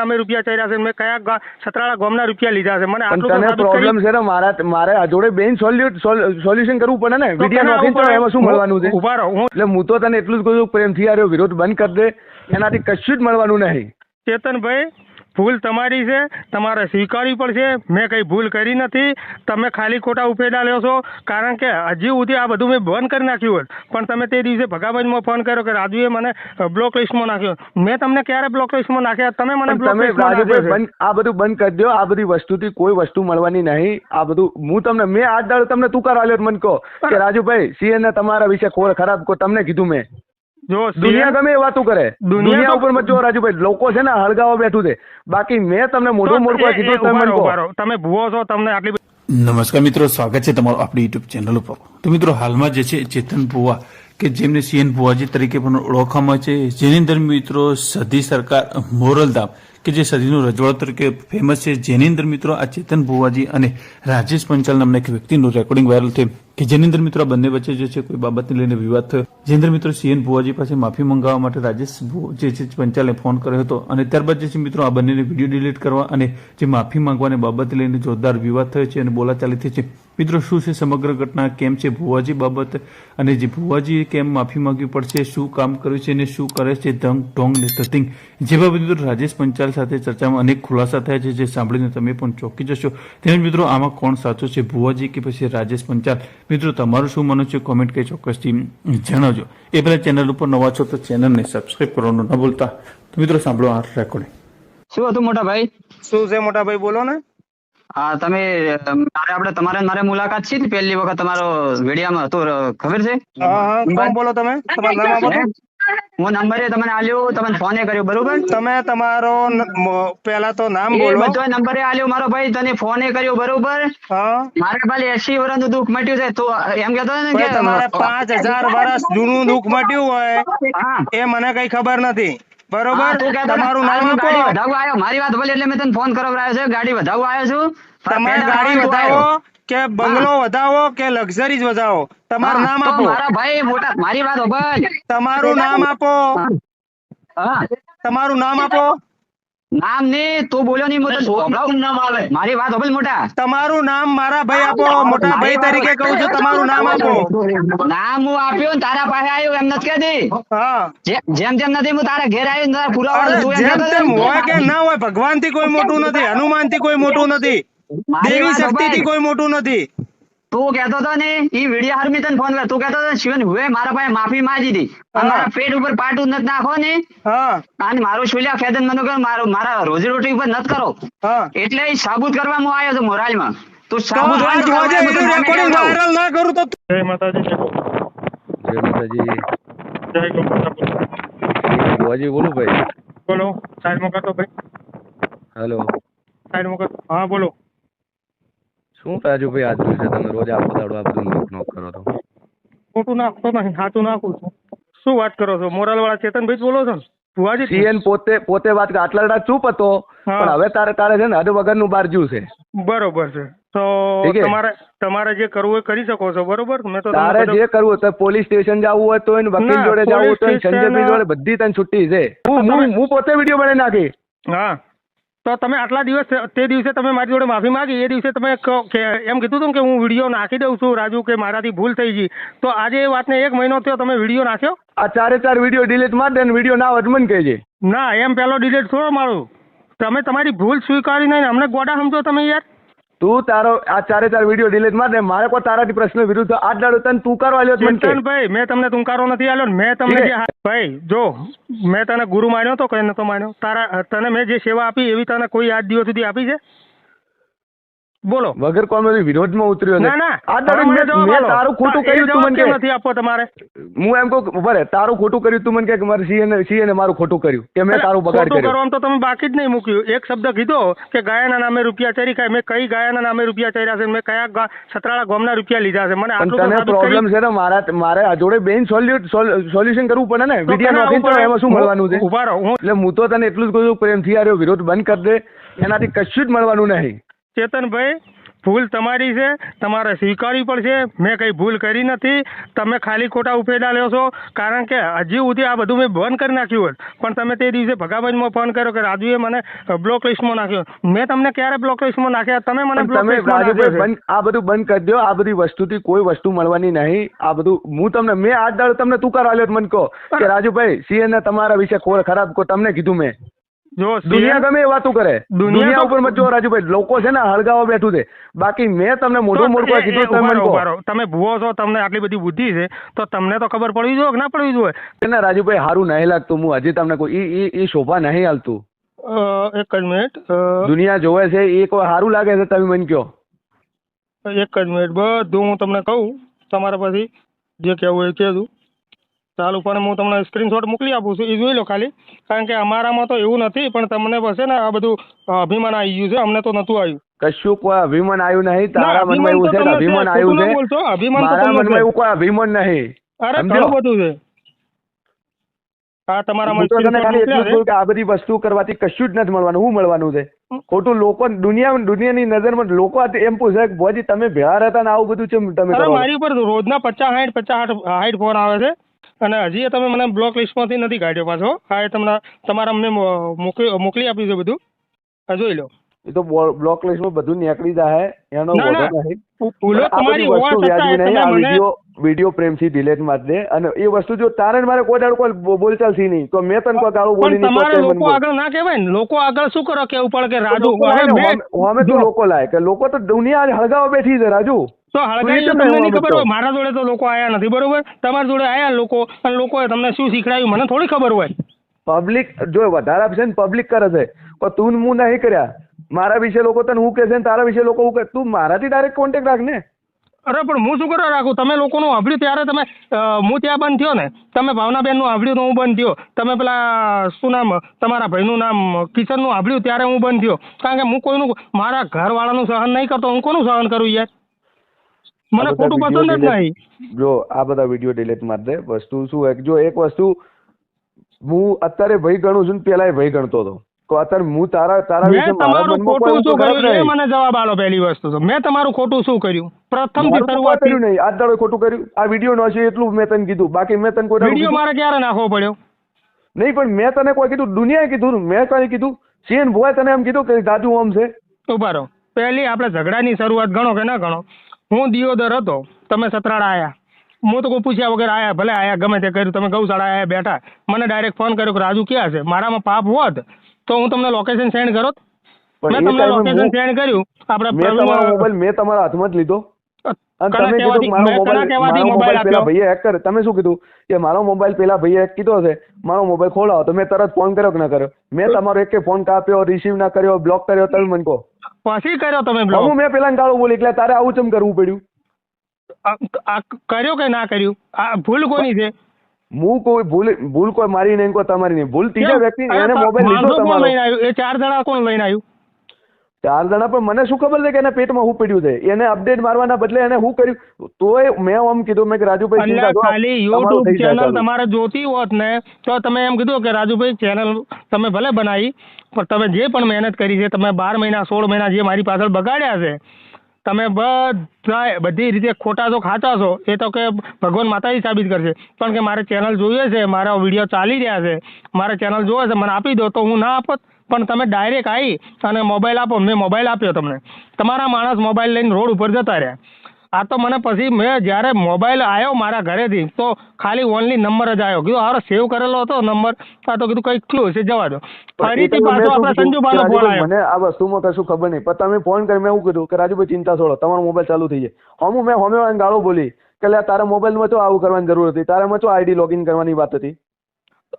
નામે રૂપિયા ચાર્યા છે મેં કયા સતરાળા ગામના રૂપિયા લીધા છે? મને આટલું તને પ્રોબ્લેમ છે ને મારા મારે જોડે બેન સોલ્યુશન કરવું પડે ને. વિડિયા વીડિયો તો એમાં શું મળવાનું છે? ઊભા રહો. હું એટલે હું તો તને એટલું જ કહું છું પ્રેમથી આર્યો વિરોધ બંધ કરી દે. એનાથી કશું જ મળવાનું નહીં. ચેતનભાઈ ભૂલ તમારી છે તમારે સ્વીકારવી પડશે. મેં કઈ ભૂલ કરી નથી. તમે ખાલી ખોટા ઉપેડા લ્યો છો. કારણ કે હજી સુધી આ બધું મેં બંધ કરી નાખ્યું હોત. પણ તમે તે દિવસે ભગાભાઈમાં ફોન કર્યો કે રાજુએ મને બ્લોક લિસ્ટમાં નાખ્યો. મેં તમને ક્યારે બ્લોક લિસ્ટમાં નાખ્યા? તમે મને બ્લોક લિસ્ટમાં આ બધું બંધ કરી દો આ બધી વસ્તુથી કોઈ વસ્તુ મળવાની નહીં. આ બધું હું તમને મેં આજ દાડો તમને તું કરાવ્યો મને કહો. કે રાજુભાઈ સીએ ને તમારા વિશે ખોર ખરાબ કહો તમને કીધું મેં. જો દુનિયા ગમે એ વાતો કરે. દુનિયા ઉપર મત જો રાજુભાઈ લોકો છે ને હળગાવા બેઠું છે. બાકી મેં તમને મોઢું મોઢું કીધું તમે. તમે ભૂવો છો તમને આટલી નમસ્કાર મિત્રો સ્વાગત છે તમારું આપણી યુટ્યુબ ચેનલ ઉપર. તો મિત્રો હાલમાં જે છે ચેતન ભુવા કે જેમને સીએન ભુવાજી તરીકે પણ ઓળખવામાં છે જેની અંદર મિત્રો સધી સરકાર મોરલધામ કે જે સદીનું રજવાડું તરીકે ફેમસ છે જેની અંદર મિત્રો આ ચેતન ભુવાજી અને રાજેશ પંચાલ નામના એક વ્યક્તિનું રેકોર્ડિંગ વાયરલ થયું. કે જેની મિત્રો આ બંને વચ્ચે જે છે, કોઈ બાબતને લઈને વિવાદ થયો. જેની મિત્રો સીએન ભુવાજી પાસે માફી મંગાવવા માટે રાજેશ જે છે પંચાલે ફોન કર્યો હતો. અને ત્યારબાદ જે છે, મિત્રો આ બંનેને વીડિયો ડિલીટ કરવા અને જે માફી માંગવાની બાબતને લઈને જોરદાર વિવાદ થયો છે અને બોલાચાલી થઈ છે. મિત્રો, શું છે સમગ્ર ઘટના? કેમ છે ભુવાજી બાબત? અને જે ભુવાજીએ કેમ માફી માંગવી પડશે? શું કામ કર્યું છે અને શું કરે છે? ધંગ, ઢોંગ ને ધતિંગ. જેવા મિત્રો રાજેશ પંચાલ સાથે ચર્ચામાં અનેક ખુલાસા થયા છે, જે સાંભળીને તમે પણ ચોંકી જશો. તેમજ મિત્રો, આમાં કોણ સાચો છે? ભુવાજી કે પછી રાજેશ પંચાલ? મિત્રો તમારું શું માનવું છે કોમેન્ટ કરી ચોક્કસથી જણાવજો. એ પહેલાં ચેનલ ઉપર નવા છો તો ચેનલને સબસ્ક્રાઈબ કરવાનું ન ભૂલતા. તો મિત્રો સાંભળો આ રેકોર્ડિંગ શું હતું મોટા ભાઈ? શું છે મોટા ભાઈ બોલો ને. હા તમે મારે આપણે તમારે મારે મુલાકાત છે પહેલી વખત તમારો વિડીયામાં હતો ખબર છે? હા હા બોલો તમે? તમારું નામ આપો. હે? નંબર તમને આલ્યો તમને ફોને કર્યો બરોબર? તમે તમારો પહેલા તો નામ બોલો. બધો નંબરે આલ્યો મારો ભાઈ તને ફોને કર્યો બરોબર? મારે ખાલી એસી વર્ષનું દુઃખ મટ્યું છે તો એમ કેતો ને કે તમારે પાંચ હજાર વર્ષ જૂનું દુઃખ મટ્યું હોય હા. એ મને કઈ ખબર નથી. બરોબર? તમારું નામ આપો. ગાડી વધાવવા આવ્યો મારી વાત ભલે એટલે મેં તને ફોન આવ્યો છે ગાડી વધાવવા આવ્યો છું. તમે ગાડી વધાવો. કે બંગલો વધાવો કે લક્ઝરીઝ વધાવો? તમારું નામ આપો. મારા ભાઈ મોટા મારી વાત. તમારું નામ આપો. હા. તમારું નામ આપો. નામ ને તો બોલ્યો નહીં હું નામ આવે? મારી વાત હોભળ મોટા. તમારું નામ મારા ભાઈ આપો. મોટા ભાઈ તરીકે કહું છું તમારું નામ આપો. નામ હું આપ્યું ને તારા પાસે આવ્યો એમ નથી કહેતી? હા. જેમ જેમ નથી હું તારા ઘેર આવ્યો ને તારા પુરાવા જેમ તેમ હોય કે ના હોય ભગવાનથી કોઈ મોટું નથી હનુમાનથી કોઈ મોટું નથી. દેવી શક્તિ થી કોઈ મોટું નથી. તું કહેતો હતો ને એ વીડિયો હારું તને ફોન કર્યો. તું કહેતો હતો શિવન હવે મારા પાસે માફી માંગી હતી મારા પેટ ઉપર પાટું નથી નાખો ને. હા. અને મારું શુલ્યા ફેદન મને કહો મારું મારા રોજી રોટી ઉપર નથી કરો. એટલે એ સાબુત કરવા હું આવ્યો હતો મોરાલમાં તું તો સાબુત રેકોર્ડિંગ વાયરલ ના કરું તો જય માતાજી. જય માતાજી. જય ગોપાલ બોજી બોલો ભાઈ? બોલો સાઈડમાં કરતો ભાઈ. હેલો. સાઈડમાં કરતો હા બોલો. શું રાજુભાઈ આજ છે તમે રોજ આખો દાડો આ બધું નોક નોક કરો તો ખોટું નાખતો નહીં સાચું નાખું છું. શું વાત કરો છો? મોરાલ વાળા ચેતનભાઈ બોલો છો ભુવાજી સીએન પોતે પોતે વાત આટલા દાડા ચૂપ હતો પણ હવે તારે તારે છે ને હદ વગરનું બાર જ્યું છે. બરોબર છે. તો તમારે તમારે જે કરવું હોય કરી શકો છો બરોબર? મેં તો તારે જે કરવું હોય તો પોલીસ સ્ટેશન જવું હોય તો એને વકીલ જોડે જવું હોય તો સંજયભાઈ જોડે બધી તને છુટ્ટી છે. હું હું હું પોતે વીડિયો બનાવી નાખી. હા. તો તમે આટલા દિવસ તે દિવસે તમે મારી જોડે માફી માંગી એ દિવસે તમે એમ કીધું હતું કે હું વીડિયો નાખી દઉં છું રાજુ કે મારાથી ભૂલ થઈ ગઈ. તો આજે એ વાતને એક મહિનો થયો તમે વીડિયો નાખ્યો? આ ચારે ચાર વીડિયો ડિલીટ માર દે ને વીડિયો ના તો મને કહેજે. ના એમ પેલો ડિલીટ થોડો મારું. તમે તમારી ભૂલ સ્વીકારી નહીં અમને ગોડા સમજો તમે યાર. તું તારો આ ચારે ચાર વીડિયો ડિલીટ માર ને મારે કોઈ તારાથી પ્રશ્ન વિરુદ્ધ આજ દાડો તને તું કરવા મને કે. ભાઈ મેં તમને તુંકારો નથી આલ્યો ને મેં તમને જે ભાઈ જો મેં તને ગુરુ માન્યો તો કઈ નતો માન્યો? તારા તને મેં જે સેવા આપી એવી તને કોઈ આજ દિવસ સુધી આપી છે? બોલો. વગર કોમેડી વિરોધમાં ઉતર્યો ના. આજ દાડો મેં તારું ખોટું કર્યું તું મને નથી આપવો તમારે? હું એમ કહું ભલે તારું ખોટું કર્યું તું મને કે મારે સીએ ને સીએ ને મારું ખોટું કર્યું કે મેં તારું બગાડ ખોટું કર્યો. કરવાનું તો તમે બાકી જ નહીં મૂક્યું. એક શબ્દ કીધો કે ગાયાના નામે રૂપિયા ચરી ખાય. મેં કઈ ગાયાના નામે રૂપિયા ચર્યા છે? મેં કયા સતરાળા ગામના રૂપિયા લીધા છે? મને આટલું તને પ્રોબ્લેમ છે ને મારા મારે આ જોડે બેન સોલ્યુશન કરવું પડે ને? વિડિયા નોખીન તો એમાં શું મળવાનું છે? ઊભા રહો એટલે હું તો તને એટલું જ કહું છું પ્રેમથી એવો વિરોધ બંધ કરી દે. એનાથી કશું જ મળવાનું નહીં. ચેતનભાઈ ભૂલ તમારી છે તમારે સ્વીકારવી પડશે. મેં કંઈ ભૂલ કરી નથી. તમે ખાલી ખોટા ઉપેડા લ્યો છો. કારણ કે હજી સુધી આ બધું મેં બંધ કરી નાખ્યું હોત. પણ તમે તે દિવસે ભગાભાઈમાં ફોન કર્યો કે રાજુએ મને બ્લોક લિસ્ટમાં નાખ્યો. મેં તમને ક્યારે બ્લોક લિસ્ટમાં નાખ્યા? તમે મને બ્લોક લિસ્ટમાં આ બધું બંધ કરી દો. આ બધી વસ્તુથી કોઈ વસ્તુ મળવાની નહીં. આ બધું હું તમને મેં આ દાડો તમને તું કરાવ્યો મને કહો. કે રાજુભાઈ સીએન ને તમારા વિશે ખોર ખરાબ કહો તમને કીધું મેં. જો દુનિયા ગમે એ વાતું કરે. દુનિયા ઉપર મત જો રાજુભાઈ લોકો છે ને હળગાવા બેઠું છે. બાકી મેં તમને મોઢું એ કીધું તમે. તમે ભૂવો છો તમને આટલી બધી બુદ્ધિ છે તો તમને તો ખબર પડવી જોઈએ કે ના પડવી જોઈએ? કે ના રાજુભાઈ સારું નહીં લાગતું. હું હજી તમને કોઈ ઈ ઈ શોભા નહીં હાલતું. એક જ મિનિટ. દુનિયા જોવે છે એ કોઈ સારું લાગે છે તમે મને કહો. એક જ મિનિટ. બધું હું તમને કહું તમારા પછી જે કહેવું એ કહેજો. ચાલુ પણ હું તમને સ્ક્રીનશોટ મોકલી આપું છું. એ જોઈ લો ખાલી. કારણ કે અમારામાં તો એવું નથી પણ તમને પાસે ને આ બધું અભિમાન આવી ગયું છે. અમને તો નતું આવ્યું. કશું કોઈ અભિમાન આવ્યું નહીં. તારા મનમાં એવું છે અભિમાન આવ્યું છે? અભિમાન મારા મનમાં એવું કોઈ અભિમાન નહીં. અરે ઘણું બધું છે. આ તમારા હું તો તને ખાલી એટલું કહું કે આ બધી વસ્તુ કરવાથી કશું જ નથી મળવાનું. હું મળવાનું છે? ખોટું લોકો દુનિયા દુનિયાની નજરમાં લોકો એમ પૂછે કે ભોજી તમે ભેળા રહેતા ને આવું બધું છે તમે મારી ઉપર રોજના પચાસ સાઠ પચાસ સાઠ ફોન આવે છે. અને હજી એ તમે મને બ્લોક લિસ્ટમાંથી નથી કાઢ્યો પાછો. હા એ તમને તમારા અમને મોકલી મોકલી આપ્યું છે બધું. આ જોઈ લો. એ તો બ્લોક લિસ્ટમાં બધું નીકળી જાય એનો ના, નહીં. ભૂલો તમારી હોવા છતાં તમે મને વીડિયો પ્રેમથી ડિલેટ માર દે. અને એ વસ્તુ જો તારે મારે કોઈ દાડો કોઈ બોલચાલથી નહીં. તો મેં તને કોઈ ગાળું બોલી નહીં તમારે લોકો આગળ ના કહેવાય ને. લોકો આગળ શું કરો કેવું પડે કે રાજુ હવે તું લોકો લાય. કે લોકો તો દુનિયા હળગાવા બેઠી છે રાજુ. તો હળગાઈ તો તમને નહીં ખબર હોય મારા જોડે તો લોકો આયા નથી બરોબર? તમારા જોડે આયા લોકો અને લોકોએ તમને શું શીખડાયું મને થોડી ખબર હોય. પબ્લિક જો વધારે આપશે ને પબ્લિક કરે છે. પણ તું હું નહીં કર્યા. મારા વિશે લોકો તને હું કહેશે ને તારા વિશે લોકો હું કહે. તું મારાથી ડાયરેક્ટ કોન્ટેક્ટ રાખ ને. અરે પણ હું શું કરવા રાખું? તમે લોકોનું સાંભળ્યું ત્યારે તમે હું ત્યાં બંધ થયો ને તમે ભાવનાબેનનું સાંભળ્યું તો હું બંધ થયો. તમે પેલા શું નામ તમારા ભાઈનું નામ કિશનનું આવડ્યું ત્યારે હું બંધ થયો. કારણ કે હું કોઈનું મારા ઘરવાળાનું સહન નહીં કરતો હું કોનું સહન કરું યાર? મને ખોટું પસંદ જ નહીં. જો આ બધા વીડિયો ડિલીટ માર દે. વસ્તુ શું જો એક વસ્તુ હું અત્યારે ભય ગણું છું ને પેલા ભય ગણતો હતો. તો અત્યારે હું તારા તારા વિશે તમારું ખોટું શું કર્યું? એ મને જવાબ આલો પહેલી વસ્તુ તો. મેં તમારું ખોટું શું કર્યું? પ્રથમથી શરૂઆત કર્યું નહીં. આ દાડો ખોટું કર્યું. આ વીડિયો નો છે એટલું મેં તને કીધું. બાકી મેં તને કોઈ વીડિયો મારે ક્યારે નાખવો પડ્યો? નહીં પણ મેં તને કોઈ કીધું. દુનિયાએ કીધું. મેં કઈ કીધું? સીએન ભોય તને એમ કીધું કે દાદુ આમ છે. ઉભારો પહેલી આપણે ઝઘડાની શરૂઆત ગણો કે ના ગણો? હું દિયોદર હતો. તમે સતરાડા આયા. હું તો કોઈ પૂછ્યા વગર આયા ભલે આયા ગમે તે કર્યું. તમે ગૌશાળા આયા બેઠા. મને ડાયરેક્ટ ફોન કર્યો કે રાજુ ક્યાં છે? મારામાં પાપ હોત તો હું તમને લોકેશન સેન્ડ કરો મેં તમને લોકેશન સેન્ડ કર્યું. આપણે મેં તમારો હાથમાં જ લીધો. તમે કીધું મારો મોબાઈલ મોબાઈલ પેલા ભાઈએ હેક કરે તમે શું કીધું? કે મારો મોબાઈલ પેલા ભાઈએ હેક કીધો છે મારો મોબાઈલ ખોલાવો. તો મેં તરત ફોન કર્યો કે ના કર્યો? મેં તમારો એક ફોન કાપ્યો રિસીવ ના કર્યો બ્લોક કર્યો તમે મને કહો. પછી કર્યો તમે બ્લોક હું મેં પેલા ગાળો બોલી એટલે તારે આવું ચમ કરવું પડ્યું? કર્યો કે ના કર્યું? આ ભૂલ કોની છે? હું કોઈ ભૂલ ભૂલ કોઈ મારી નહીં કોઈ તમારી નહીં. ભૂલ ત્રીજા વ્યક્તિ એને મોબાઈલ લીધો તમારો. એ ચાર જણા કોણ લઈને આવ્યું? ચાર જણા પણ મને શું ખબર છે કે એના પેટમાં હું પડ્યું છે? એને અપડેટ મારવાના બદલે એને હું કર્યું? તોય મેં આમ કીધું મેં કે રાજુભાઈ ખાલી યુટ્યુબ ચેનલ તમારે જોતી હોત ને તો તમે એમ કીધું કે રાજુભાઈ ચેનલ તમે ભલે બનાવી પણ તમે જે પણ મહેનત કરી છે તમે બાર મહિના સોળ મહિના જે મારી પાછળ બગાડ્યા છે તમે બધા બધી રીતે ખોટા છો ખાતા છો એ તો કે ભગવાન માતાજી સાબિત કરશે. પણ કે મારે ચેનલ જોઈએ છે મારા વીડિયો ચાલી રહ્યા છે મારે ચેનલ જોવે છે મને આપી દો તો હું ના આપત. પણ તમે ડાયરેક્ટ આવી અને મોબાઈલ આપો મેં મોબાઈલ આપ્યો તમને. તમારા માણસ મોબાઈલ લઈને રોડ ઉપર જતા રહ્યા. આ તો મને પછી મેં જ્યારે મોબાઈલ આવ્યો મારા ઘરેથી તો ખાલી ઓનલી નંબર જ આવ્યો કીધું હારો સેવ કરેલો હતો નંબર આ તો કીધું કંઈક ક્લું છે જવા દો. ફરીથી પાછો આપણે સંજુભાઈનો ફોન આવ્યો મને આ વસ્તુમાં કશું ખબર નહીં. પણ તમે ફોન કરી મેં એવું કીધું? કે રાજુભાઈ ચિંતા છોડો તમારો મોબાઈલ ચાલુ થઈ જાય. હમું મેં હમે ગાળો બોલી કે લે તારા મોબાઈલમાં તો આવું કરવાની જરૂર હતી. તારામાં તો આઈડી લોગિન કરવાની વાત હતી.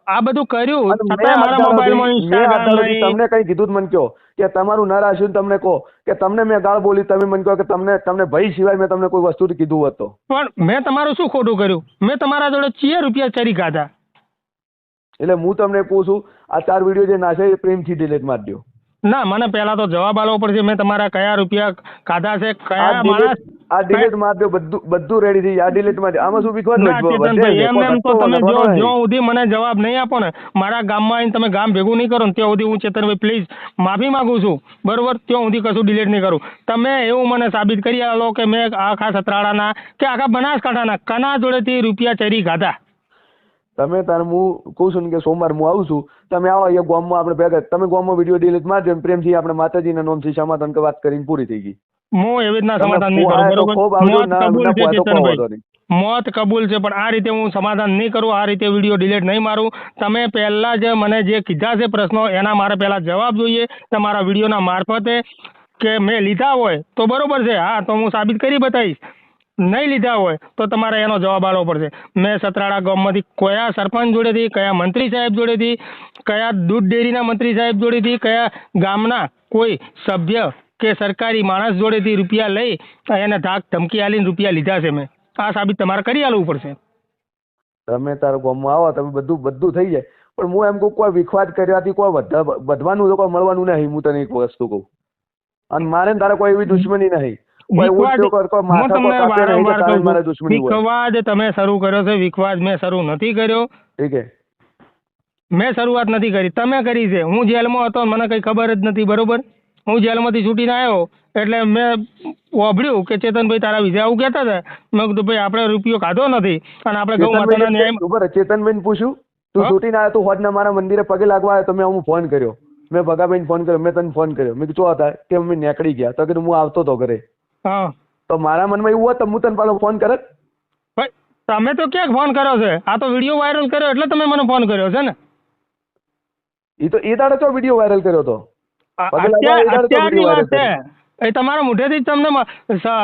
આ બધું કર્યું. મારા મોબાઈલમાં તમને કઈ કીધું મને કહો કે તમારું ન રાખ્યું તમને કહો કે તમને મેં ગાળ બોલી તમે મને કહો કે તમને તમને ભય સિવાય મેં તમને કોઈ વસ્તુ કીધું હતો પણ મેં તમારું શું ખોટું કર્યું? મેં તમારા જોડે ચીએ રૂપિયા ચરી કાઢા એટલે હું તમને કહું છું આ ચાર વીડિયો જે નાશે એ પ્રેમથી ડિલીટ મારી દો ના મને પહેલા તો જવાબ આલવો પડશે મેં તમારા કયા રૂપિયા કાઢા છે કયા માણસ આ ડિલીટ માર દો બધું બધું રેડી થઈ આ ડિલીટમાં આમાં શું વિખવાદ? એમ એમ તો તમે જો જો સુધી મને જવાબ નહીં આપો ને મારા ગામમાં આવીને તમે ગામ ભેગું નહીં કરો ને ત્યાં સુધી હું ચેતનભાઈ પ્લીઝ માફી માંગુ છું. બરોબર? ત્યાં સુધી કશું ડિલીટ નહીં કરું. તમે એવું મને સાબિત કરી આલો કે મેં આખા સતરાડાના કે આખા બનાસકાંઠાના કના જોડેથી રૂપિયા ચરી ખાધા. તમે તાર હું કહું છું કે સોમવાર હું આવું છું. તમે આવો અહીંયા ગામમાં આપણે ભેગા તમે ગામમાં વીડિયો ડિલીટ મારજો પ્રેમથી આપણે માતાજીના નોમથી સમાધાન કે વાત કરીને પૂરી થઈ ગઈ. હું એવી રીતના સમાધાન નહીં કરું બરોબર? મોત કબૂલ છે ચેતનભાઈ. મોત કબૂલ પણ આ રીતે હું સમાધાન નહીં કરું આ રીતે વીડિયો ડિલીટ નહીં મારું. તમે પહેલા જ મને જે કીધા છે પ્રશ્નો એના મારે પહેલા જવાબ જોઈએ તમારા વિડીયોના મારફતે કે મેં લીધા હોય તો બરોબર છે. હા તો હું સાબિત કરી બતાવીશ. નહીં લીધા હોય તો તમારે એનો જવાબ આપવો પડશે. મેં સતરાડા ગામમાંથી કયા સરપંચ જોડેથી કયા મંત્રી સાહેબ જોડેથી કયા દૂધ ડેરીના મંત્રી સાહેબ જોડેથી કયા ગામના કોઈ સભ્ય કે સરકારી માણસ જોડેથી રૂપિયા લઈ એને ધાક ધમકી આલીને રૂપિયા લીધા છે મેં. આ સાબિત તમારે કરી આલવું પડશે. તમે તારા ગામમાં આવો તમે બધું બધું થઈ જાય. પણ હું એમ કહું કોઈ વિખવાદ કર્યાથી કોઈ વધવાનું તો કોઈ મળવાનું નહીં. હું તને એક વસ્તુ કહું. અને મારે તારે કોઈ એવી દુશ્મની નહીં. વિખવાદ તમે શરૂ કર્યો છે વિખવાદ મેં શરૂ નથી કર્યો. ઠીક મેં શરૂઆત નથી કરી. તમે કરી છે. હું જેલમાં હતો મને કઈ ખબર જ નથી બરોબર? હું જેલમાંથી છૂટીને આવ્યો એટલે મેં વાભળ્યું કે ચેતનભાઈ તારા વિશે આવું કહેતા હતા. મેં કીધું ભાઈ આપણે રૂપિયો ખાધો નથી અને આપણે ગૌ માતાના ન્યાય ઊભો રહે, ચેતનભાઈને પૂછ્યું તું? છૂટીને આવ્યો તું હોજના મારા મંદિરે પગે લાગવા આવ્યો તો મેં હું ફોન કર્યો. મેં ભગાભાઈને ફોન કર્યો મેં તને ફોન કર્યો. મેં કીધું શું હતા કે અમે નીકળી ગયા? તો કીધું હું આવતો તો ઘરે. હા. તો મારા મનમાં એવું હોત તો હું તને પાછો ફોન કરત તમે તો ક્યાંક ફોન કર્યો છે? આ તો વીડિયો વાયરલ કર્યો એટલે તમે મને ફોન કર્યો છે ને? એ તો એ દાડે તો વીડિયો વાયરલ કર્યો તો? અત્યારની વાત છે. એ તમારા મુઠેથી જ તમને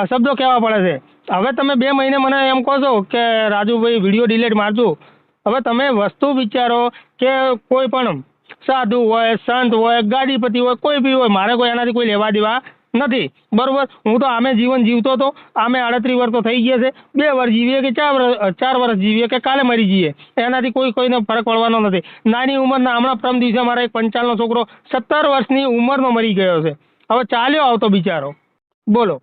શબ્દો કહેવા પડે છે. હવે તમે બે મહિને મને એમ કહો છો કે રાજુભાઈ વીડિયો ડિલીટ મારજો. હવે તમે વસ્તુ વિચારો કે કોઈ પણ સાધુ હોય સંત હોય ગાડીપતિ હોય કોઈ બી હોય મારે કોઈ એનાથી કોઈ લેવા દેવા નથી. બરોબર? હું તો આમે જીવન જીવતો હતો. આમે આડત્રીસ વર્ષ તો થઈ ગયા છે. બે વર્ષ જીવીએ કે ચાર વર્ષ ચાર વર્ષ જીવીએ કે કાલે મરી જઈએ? એનાથી કોઈ કોઈને ફરક પડવાનો નથી. નાની ઉંમરના હમણાં પ્રમ દિવસે મારા એક પંચાલનો છોકરો સત્તર વર્ષની ઉંમરનો મરી ગયો છે. હવે ચાલ્યો આવતો બિચારો. બોલો.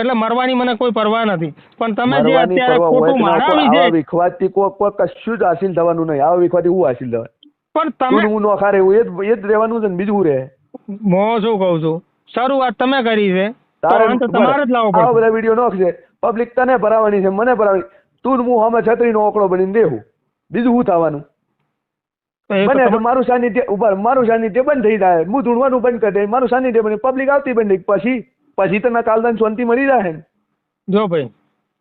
એટલે મરવાની મને કોઈ પરવા નથી. પણ તમે જે અત્યારે ખોટું મારાવી છે વિખવાદથી કોઈ કશું જ હાસિલ થવાનું નહીં. આવા વિખવાથી હું હાસિલ થવાય? પણ તમે હું નોખા રહેવું એ જ રહેવાનું છે ને બીજું રહે? હું શું કહું છું? શરૂઆત તમે કરી છે. તો તારે તમારે જ લાવવો આવા પડશે બધા વીડિયો નોખશે પબ્લિક તને ભરાવાની છે મને ભરાવી તું હું હમે છત્રીનો ઓકળો બનીને દેવું બીજું શું થવાનું? મને તો મારું સાનિધ્ય ઉપર મારું સાનિધ્ય બંધ થઈ જાય. હું ધૂણવાનું બંધ કરી દે મારું સાનિધ્ય બની પબ્લિક આવતી બંધ પછી પછી તને કાલદાન શાંતિ મળી જાય ને? જો ભાઈ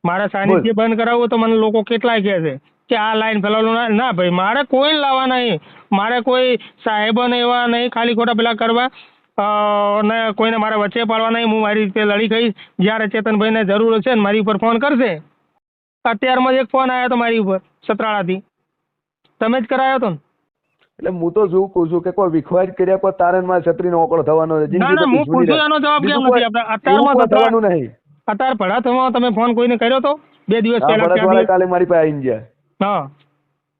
મારે સાનિધ્ય બંધ કરાવવું તો મને લોકો કેટલાય કહે છે કે આ લાઈન ફેલાવવાનું ના ભાઈ મારે કોઈ લાવવા નહીં. મારે કોઈ સાહેબોને એવા નહીં ખાલી ખોટા પેલા કરવા. ને કોઈને મારે વચ્ચે પાડવા નહીં હું મારી રીતે લડી ખાઈશ જ્યારે ચેતનભાઈને જરૂર છે ને મારી ઉપર ફોન કરશે. અત્યારમાં જ એક ફોન આવ્યો હતો મારી ઉપર સતરાળાથી. તમે જ કરાયો હતો ને? એટલે હું તો શું કહું છું કે કોઈ વિખવાદ કર્યા કોઈ તારણમાં મારે છત્રીનો ઓકળો થવાનો છે. ના, ના, હું પૂછું એનો જવાબ કેમ નથી આપણે અત્યારમાં થવાનું નહીં. અત્યારે ભડાથમાં તમે ફોન કોઈને કર્યો તો? બે દિવસ પહેલા કાલે મારી પાસે આવી ગયા. હા.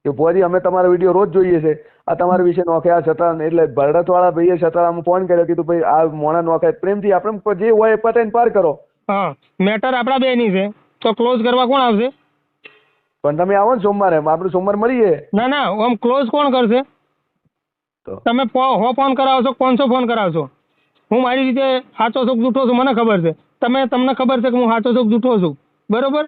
કે ભુવાજી અમે તમારો વીડિયો રોજ જોઈએ છે. આ તમારા વિશે નોખ્યા છતાં એટલે ભરતવાળા ભાઈએ છતાં ફોન કર્યો કીધું ભાઈ આ મોણા નોખાય પ્રેમથી આપણે જે હોય એ પતાઈને પાર કરો. હા મેટર આપણા બેની છે. તો ક્લોઝ કરવા કોણ આવશે? પણ તમે આવો ને સોમવારે આપણે સોમવાર મળીએ. ના ના આમ ક્લોઝ કોણ કરશે? તો? તમે હો ફોન કરાવશો પાંચસો ફોન કરાવશો. હું મારી રીતે સાચો છું જૂઠો છું મને ખબર છે. તમે તમને ખબર છે કે હું સાચો છું જૂઠો છું. બરોબર?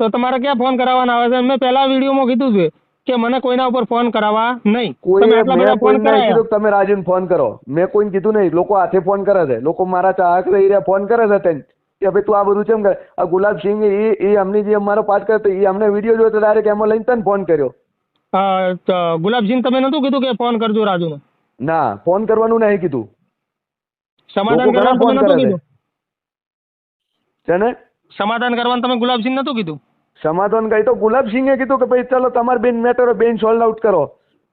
તો તમારે ક્યાં ફોન કરાવવાના આવે છે? મેં પહેલા વિડીયોમાં કીધું છે કે મને કોઈના ઉપર ફોન કરાવવા નહીં. તમે આટલા બધા ફોન કરાયા. તમે રાજુને ફોન કરો. મેં કોઈને કીધું નહીં. લોકો હાથે ફોન કરે છે. લોકો મારા ચાહક રહી રહ્યા ફોન કરે છે તેને કે ભાઈ તું આ બધું કેમ કરે? આ ગુલાબસિંહ એ એ અમને જે અમારો પાઠ કરતો એ અમને વીડિયો જોયો તો ડાયરેક્ટ એમાં લઈને તને ફોન કર્યો. ગુલાબસિંહ તમે નતું કીધું કે ફોન કરજો રાજુને? ના ફોન કરવાનું નહીં કીધું. સમાધાન કરવાનું નતું કીધું છે. ને સમાધાન કરવાનું તમે ગુલાબસિંહ નતું કીધું? સમાધાન કહી તો ગુલાબસિંહે કીધું કે ભાઈ ચલો તમારી બેન મેટર બેન સોલ્વ આઉટ કરો.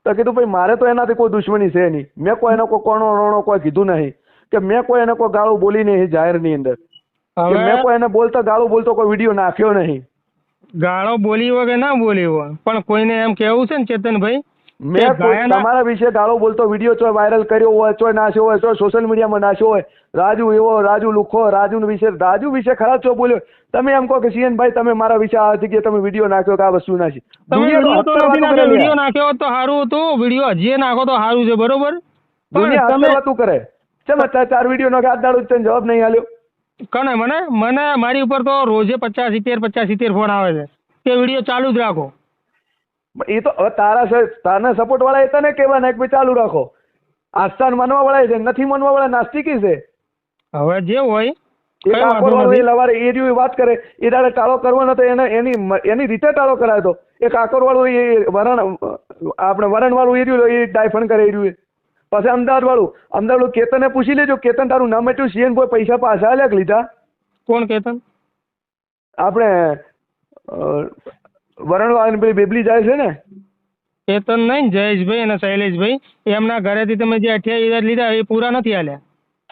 તો કીધું ભાઈ મારે તો એનાથી કોઈ દુશ્મની છે નહીં. મેં કોઈ એનો કોઈ કોણો રોણો કોઈ કીધું નહીં. કે મેં કોઈ એને કોઈ ગાળું બોલી નહીં જાહેરની અંદર. કે મેં કોઈ એને બોલતા ગાળું બોલતો કોઈ વીડિયો નાખ્યો નહીં. ગાળો બોલી હોય કે ના બોલી હોય. પણ કોઈને એમ કેવું છે ને ચેતનભાઈ મેં તમારા વિશે ગાળો બોલતો વીડિયો ચો વાયરલ કર્યો હોય ચો નાશ્યો હોય ચો સોશિયલ મીડિયામાં નાશ્યો હોય રાજુ એવો રાજુ લુખો રાજુ વિશે રાજુ વિશે ખરાબ ચો બોલ્યો. તમે એમ કહો કે સીએન ભાઈ તમે મારા વિશે આ જગ્યાએ તમે વીડિયો નાખ્યો કે આ વસ્તુ નાખી. વીડિયો નાખ્યો તો સારું હતું. વીડિયો હજી નાખો તો સારું છે બરોબર? દુનિયા તમે વાતું કરે. ચમ ચાર વીડિયો નાખે આ દાડો તને જવાબ નહીં આલ્યો. કને મને? મને મારી ઉપર તો રોજે પચાસ સિત્તેર પચાસ સિત્તેર ફોન આવે છે. તે વીડિયો ચાલુ જ રાખો. એ તો તારા તારના સપોર્ટ વાળા એ તને કહેવાના કે ભાઈ ચાલુ રાખો. આસ્થાન માનવા વાળા છે નથી માનવા વાળા નાસ્તિકી છે. હવે જે હોય એ વાળો એ લવારે એ રહ્યું વાત કરે. એ તારે ટાળો કરવાનો તો એને એની એની રીતે ટાળો કરાયો તો. એ કાકર વાળું એ વરણ આપણે વરણ વાળું એ રહ્યું એ ડાયફન કરે એ રહ્યું. પછી અમદાવાદ વાળું અમદાવાદ કેતને પૂછી લેજો. કેતન તારું નામ એટલું સીએન કોઈ પૈસા પાછા આલ્યા લીધા? કોણ કેતન? આપણે અ, વરણ વાળાની પેલી બેબલી જાય છે ને? કેતન નહીં ને જયેશભાઈ અને શૈલેષભાઈ એમના ઘરેથી તમે જે અઠ્યાવીસ હજાર લીધા એ પૂરા નથી આલ્યા.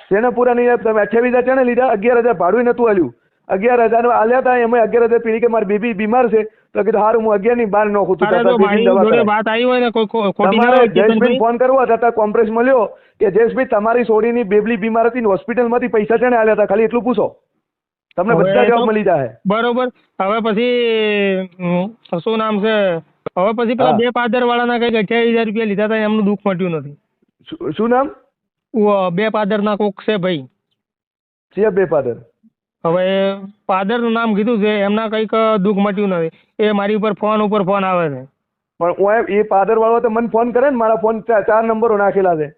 શેને પૂરા નહીં? તમે અઠ્યાવીસ હજાર છે ને લીધા? અગિયાર હજાર ભાડું નતું આલ્યું. અગિયાર હજાર આલ્યા હતા એમાં અગિયાર હજાર પીડી કે મારી બેબી બીમાર છે તો કીધું હારું હું અગિયારની બાર નોખું તું કરાય. વાત આવી હોય ને કોઈ ના તમારે જયેશભાઈ ફોન કરવો હતા કોમ્પ્રેસ મળ્યો કે જયેશભાઈ તમારી સોડીની બેબલી બીમાર હતી હોસ્પિટલ હોસ્પિટલમાંથી પૈસા છે ને આલ્યા હતા? ખાલી એટલું પૂછો. તમને બધા જવાબ મળી જાય બરોબર. હવે પછી શું નામ છે? હવે પછી પેલા બે પાદર વાળાના કંઈક અઠ્યાવીસ હજાર રૂપિયા લીધા હતા એમનું દુઃખ મટ્યું નથી. શું- નામ? બે પાદર ના કોક છે ભાઈ. સિયા બે પાદર? હવે પાદરનું નામ કીધું છે એમના કંઈક દુઃખ મટ્યું નથી. એ મારી ઉપર ફોન ઉપર ફોન આવે છે. પણ એ પાદર વાળો તો મને ફોન કરે ને મારા ફોન ચાર ચાર નંબરો નાખેલા છે.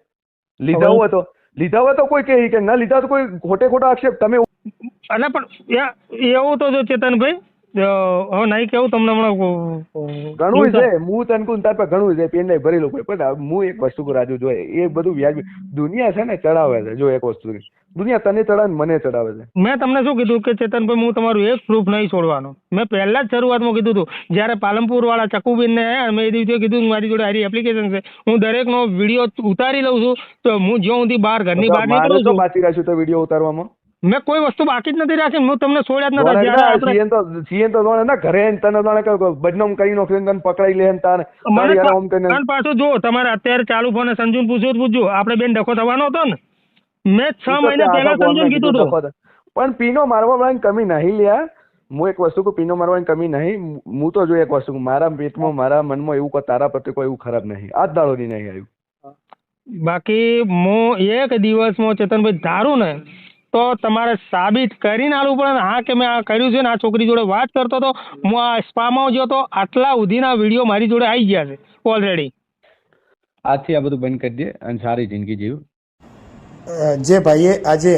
લીધા હોય તો. લીધા હોય તો કોઈ કહે કે ના લીધા તો કોઈ ખોટે ખોટા આક્ષેપ. તમે અને પણ એવું તો જો ચેતનભાઈ હવે નહીં કેવું તમને હમણાં ઘણું છે હું તને કહું તાર પર ઘણું છે પેન નહીં ભરેલું પણ હું એક વસ્તુ રાજુ જોઈએ એ બધું વ્યાજ દુનિયા છે ને ચડાવે છે જો એક વસ્તુ દુનિયા તને ચડાવે મને ચડાવે છે. મેં તમને શું કીધું કે ચેતનભાઈ હું તમારું એક પ્રૂફ નહીં છોડવાનો. મેં પહેલા જ શરૂઆતમાં કીધું હતું જ્યારે પાલનપુર વાળા ચકુબીન ને મેં એ દિવસે કીધું મારી જોડે હારી એપ્લિકેશન છે. હું દરેકનો વીડિયો ઉતારી લઉં છું તો હું જ્યાં સુધી બહાર ઘરની બહાર નીકળું છું. બાકી રાખ્યું તો વીડિયો ઉતારવામાં. મેં કોઈ વસ્તુ બાકી જ નથી રાખી. હું તમને છોડ્યા જ નથી સીએન તો સીએન તો જાણે ના ઘરે તને જાણે બદનામ કરી નાખે તને પકડાઈ લે ને તારે મને તારી કરીને અને પાછું જો તમારે અત્યારે ચાલુ ફોને સંજુન પૂછ્યું પૂછજો આપણે બેન ડખો થવાનો હતો ને. મેં છ મહિના પહેલા સંજુન કીધું હતું પણ પીનો મારવા વાળાની કમી નહીં લ્યા. હું એક વસ્તુ કહું પીનો મારવાની કમી નહીં. હું તો જો એક વસ્તુ મારા પેટમાં મારા મનમાં એવું કોઈ તારા પ્રત્યે કોઈ એવું ખરાબ નહીં. આજ દાડોની નહીં આવ્યું. બાકી હું એક દિવસમાં ચેતનભાઈ ધારું ને તો તમારે સાબિત કરીને આલું પડે હા કે મેં આ કર્યું છે ને આ છોકરી જોડે વાત કરતો હતો હું આ સ્પામાં ગયો તો આટલા સુધીના વીડિયો મારી જોડે આવી ગયા છે ઓલરેડી આજથી આ બધું બંધ કરી દે અને સારી જિંદગી જીવ. જે ભાઈએ આજે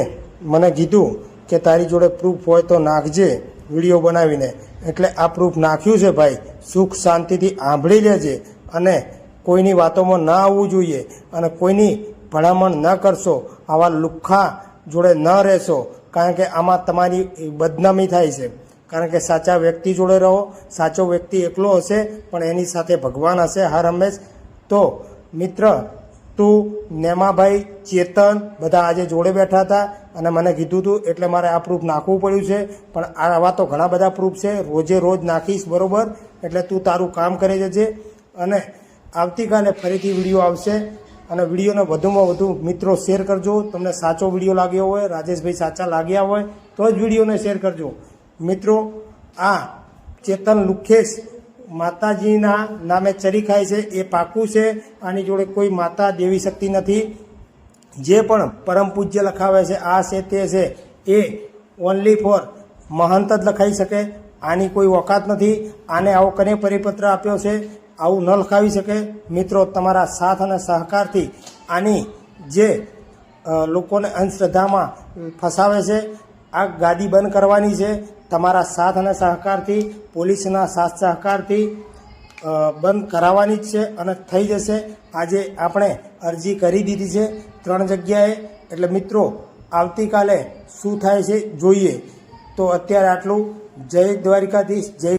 મને કીધું કે તારી જોડે પ્રૂફ હોય તો નાખજે વીડિયો બનાવીને. એટલે આ પ્રૂફ નાખ્યું છે ભાઈ. સુખ શાંતિથી આંભળી લેજે અને કોઈની વાતોમાં ના આવવું જોઈએ અને કોઈની ભલામણ ન કરશો. આવા લુખ્ખા જોડે ન રહેશો, કારણ કે આમાં તમારી બદનામી થાય છે. કારણ કે સાચા વ્યક્તિ જોડે રહો, સાચો વ્યક્તિ એકલો હશે, પણ એની સાથે ભગવાન હશે, હર હંમેશ. તો, મિત્ર, તું, નેમાભાઈ, ચેતન, બધા આજે જોડે બેઠા હતા અને મને કીધું હતું એટલે મારે આ પ્રૂફ નાખવું પડ્યું છે, પણ આવા તો ઘણા બધા પ્રૂફ છે, રોજે રોજ નાખીશ, બરાબર? એટલે તું તારું કામ કરી જજે અને આવતીકાલે ફરીથી વીડિયો આવશે. અને વિડીયોને વધુમાં વધુ મિત્રો શેર કરજો. તમને સાચો વીડિયો લાગ્યો હોય, રાજેશભાઈ સાચા લાગ્યા હોય, તો જ વિડીયોને શેર કરજો. મિત્રો, આ ચેતન લુખેશ માતાજીના નામે ચરી ખાય છે, એ પાકું છે. આની જોડે કોઈ માતા દેવી શક્તિ નથી. જે પણ પરમ પૂજ્ય લખાવે છે, આ છે તે છે, એ ઓનલી ફોર મહંત જ લખાઈ શકે. આની કોઈ ઓકાત નથી. આને આવો કને પરિપત્ર આપ્યો છે? આવું ન લખાવી શકે. મિત્રો, તમારા સાથ અને સહકારથી આની જે લોકોને અંધશ્રદ્ધામાં ફસાવે છે, આ ગાદી બંધ કરવાની છે, તમારા સાથ અને સહકારથી, પોલીસના સાથ સહકારથી બંધ કરાવવાની જ છે અને થઈ જશે. આજે આપણે અરજી કરી દીધી છે ત્રણ જગ્યાએ. એટલે મિત્રો, આવતીકાલે શું થાય છે જોઈએ. તો અત્યારે આટલું. જય દ્વારિકાધીશ, જય